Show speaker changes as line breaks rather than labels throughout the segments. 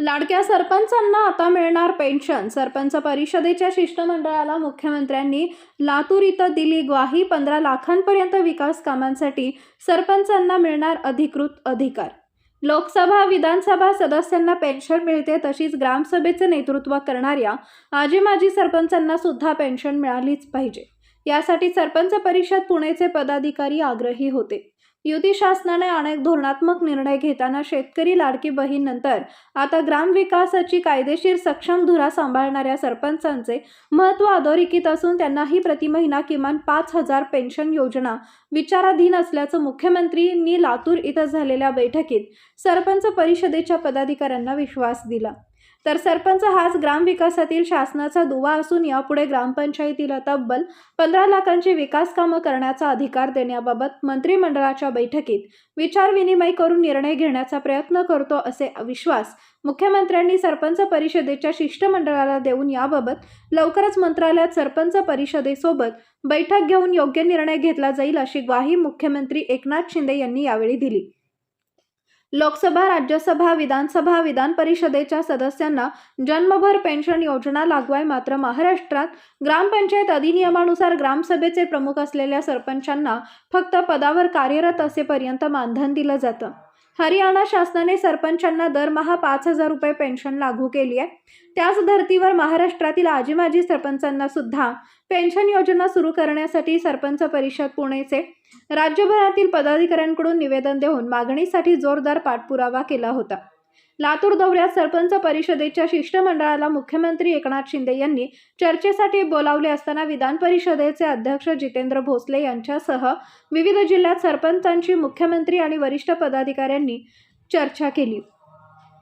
लाडक्या सरपंचांना आता मिळणार पेन्शन. सरपंच परिषदेच्या शिष्टमंडळाला मुख्यमंत्र्यांनी लातूर इथं दिली ग्वाही. पंधरा लाखांपर्यंत विकास कामांसाठी सरपंचांना मिळणार अधिकृत अधिकार. लोकसभा विधानसभा सदस्यांना पेन्शन मिळते तशीच ग्रामसभेचे नेतृत्व करणाऱ्या आजी माजी सरपंचांना सुद्धा पेन्शन मिळालीच पाहिजे. यासाठी सरपंच परिषद पुणेचे पदाधिकारी आग्रही होते. युती शासनाने अनेक धोरणात्मक निर्णय घेताना शेतकरी लाडकी बहीण नंतर आता ग्रामविकासाची कायदेशीर सक्षम धुरा सांभाळणाऱ्या सरपंचांचे महत्त्व अधोरेखित असून त्यांनाही प्रति महिना किमान पाच हजार पेन्शन योजना विचाराधीन असल्याचं मुख्यमंत्रींनी लातूर इथं झालेल्या बैठकीत सरपंच परिषदेच्या पदाधिकाऱ्यांना विश्वास दिला. तर सरपंच हाच ग्रामविकासातील शासनाचा दुवा असून यापुढे ग्रामपंचायतीला तब्बल पंधरा लाखांची विकास कामं करण्याचा अधिकार देण्याबाबत मंत्रिमंडळाच्या बैठकीत विचारविनिमय करून निर्णय घेण्याचा प्रयत्न करतो असे विश्वास मुख्यमंत्र्यांनी सरपंच परिषदेच्या शिष्टमंडळाला देऊन याबाबत लवकरच मंत्रालयात सरपंच परिषदेसोबत बैठक घेऊन योग्य निर्णय घेतला जाईल अशी ग्वाही मुख्यमंत्री एकनाथ शिंदे यांनी यावेळी दिली. लोकसभा राज्यसभा विधानसभा विधान परिषदेच्या सदस्यांना जन्मभर पेन्शन योजना लागू आहे. मात्र महाराष्ट्रात ग्रामपंचायत अधिनियमानुसार ग्रामसभेचे प्रमुख असलेल्या सरपंचांना फक्त पदावर कार्यरत असेपर्यंत मानधन दिलं जातं. हरियाणा शासनाने सरपंचांना दरमहा पाच हजार रुपये पेन्शन लागू केली आहे. त्याच धर्तीवर महाराष्ट्रातील आजी माजी सरपंचांना सुद्धा पेन्शन योजना सुरू करण्यासाठी सरपंच परिषद पुणेचे राज्यभरातील पदाधिकाऱ्यांकडून निवेदन देऊन मागणीसाठी जोरदार पाठपुरावा केला होता. लातूर दौऱ्यात सरपंच परिषदेच्या शिष्टमंडळाला मुख्यमंत्री एकनाथ शिंदे यांनी चर्चेसाठी बोलावले असताना विधान परिषदेचे अध्यक्ष जितेंद्र भोसले यांच्यासह विविध जिल्ह्यात सरपंचांची मुख्यमंत्री आणि वरिष्ठ पदाधिकाऱ्यांनी चर्चा केली.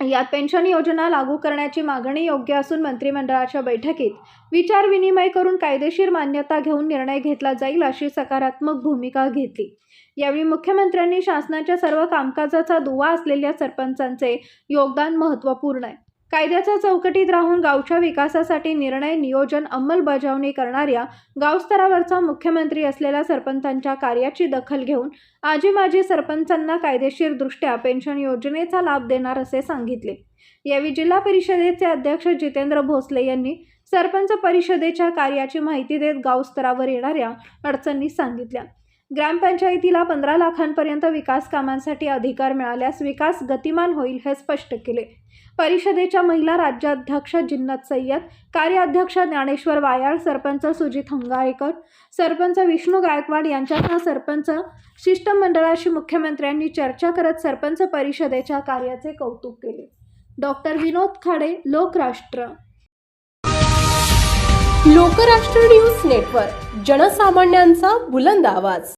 यात पेन्शन योजना लागू करण्याची मागणी योग्य असून मंत्रिमंडळाच्या बैठकीत विचारविनिमय करून कायदेशीर मान्यता घेऊन निर्णय घेतला जाईल अशी सकारात्मक भूमिका घेतली. यावेळी मुख्यमंत्र्यांनी शासनाच्या सर्व कामकाजाचा दुवा असलेल्या सरपंचांचे योगदान महत्त्वपूर्ण आहे. कायद्याच्या चौकटीत राहून गावच्या विकासासाठी निर्णय नियोजन अंमलबजावणी करणाऱ्या गावस्तरावरचा मुख्यमंत्री असलेल्या सरपंचांच्या कार्याची दखल घेऊन आजी माजी सरपंचांना कायदेशीरदृष्ट्या पेन्शन योजनेचा लाभ देणार असे सांगितले. यावेळी जिल्हा परिषदेचे अध्यक्ष जितेंद्र भोसले यांनी सरपंच परिषदेच्या कार्याची माहिती देत गावस्तरावर येणाऱ्या अडचणी सांगितल्या. ग्रामपंचायतीला पंधरा लाखांपर्यंत विकास कामांसाठी अधिकार मिळाल्यास विकास गतिमान होईल हे स्पष्ट केले. परिषदेच्या महिला राज्याध्यक्ष जिन्नत सय्यद कार्याध्यक्ष ज्ञानेश्वर वायाळ सरपंच सुजित हंगाळेकर सरपंच विष्णू गायकवाड यांच्यासह सरपंच शिष्टमंडळाशी मुख्यमंत्र्यांनी चर्चा करत सरपंच परिषदेच्या कार्याचे कौतुक केले. Doctor Vinod Khade Lokrashtra.
Lokrashtra news network जनसामान्यांचा बुलंद आवाज.